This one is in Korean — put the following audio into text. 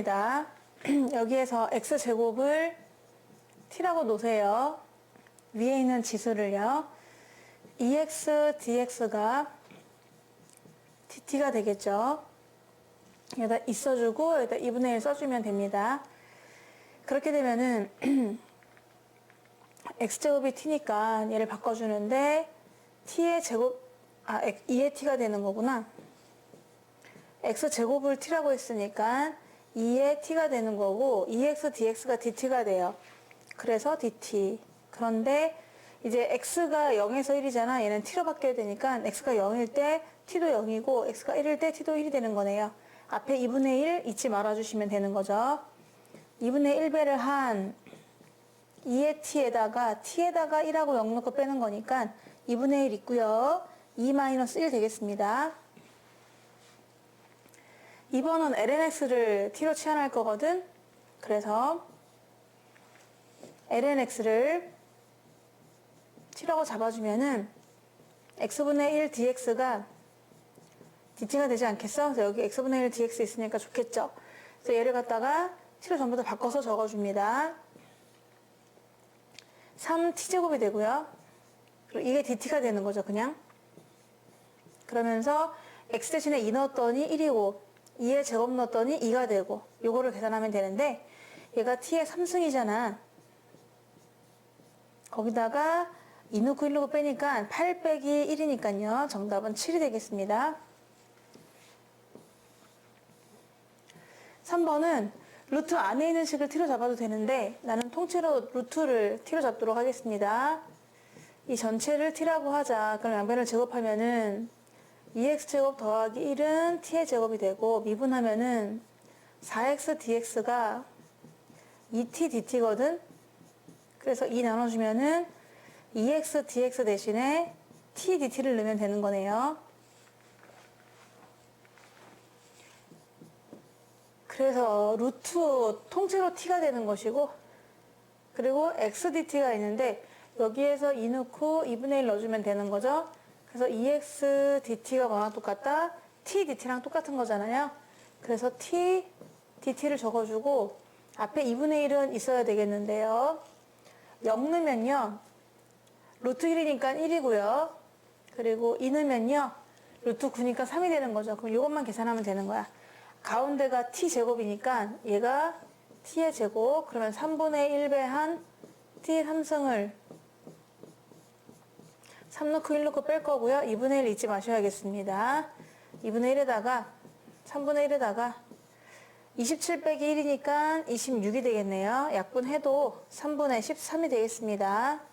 합니다. 여기에서 x제곱을 t라고 놓으세요. 위에 있는 지수를요. 2x dx가 dt가 되겠죠. 여기다 있어주고 여기다 2분의 1 써주면 됩니다. 그렇게 되면은 x제곱이 t니까 얘를 바꿔주는데 t의 제곱 아 2의 t가 되는 거구나. x제곱을 t라고 했으니까 2의 t가 되는 거고 2x dx가 dt가 돼요. 그래서 dt. 그런데 이제 x가 0에서 1이잖아. 얘는 t로 바뀌어야 되니까 x가 0일 때 t도 0이고 x가 1일 때 t도 1이 되는 거네요. 앞에 2분의 1 잊지 말아주시면 되는 거죠. 2분의 1배를 한 2의 t에다가 t에다가 1하고 0 넣고 빼는 거니까 2분의 1 있고요. 2-1 되겠습니다. 2번은 lnx를 t로 치환할 거거든. 그래서 lnx를 t라고 잡아주면은 x분의 1 dx가 dt가 되지 않겠어? 그래서 여기 x분의 1 dx 있으니까 좋겠죠? 그래서 얘를 갖다가 t로 전부 다 바꿔서 적어줍니다. 3t제곱이 되고요. 그리고 이게 dt가 되는 거죠, 그냥. 그러면서 x 대신에 2 넣었더니 1이고 2의 제곱 넣었더니 2가 되고 요거를 계산하면 되는데 얘가 t의 3승이잖아. 거기다가 2 넣고 1 넣고 빼니까 8 빼기 1이니까요. 정답은 7이 되겠습니다. 3번은 루트 안에 있는 식을 t로 잡아도 되는데 나는 통째로 루트를 t로 잡도록 하겠습니다. 이 전체를 t라고 하자. 그럼 양변을 제곱하면은 2x제곱 더하기 1은 t의 제곱이 되고 미분하면은 4x dx가 2t dt거든. 그래서 2 나눠주면은 2x dx 대신에 t dt를 넣으면 되는 거네요. 그래서 루트 통째로 t가 되는 것이고 그리고 x dt가 있는데 여기에서 2 넣고 2분의 1 넣어주면 되는 거죠. 그래서 2x dt가 뭐랑 똑같다? t dt랑 똑같은 거잖아요. 그래서 t dt를 적어주고 앞에 2분의 1은 있어야 되겠는데요. 0 넣으면요. 루트 1이니까 1이고요. 그리고 2 넣으면요. 루트 9니까 3이 되는 거죠. 그럼 이것만 계산하면 되는 거야. 가운데가 t 제곱이니까 얘가 t의 제곱 그러면 3분의 1배 한 t의 3승을 3 넣고 1 넣고 뺄 거고요. 2분의 1 잊지 마셔야겠습니다. 2분의 1에다가 3분의 1에다가 27 빼기 1이니까 26이 되겠네요. 약분해도 3분의 13이 되겠습니다.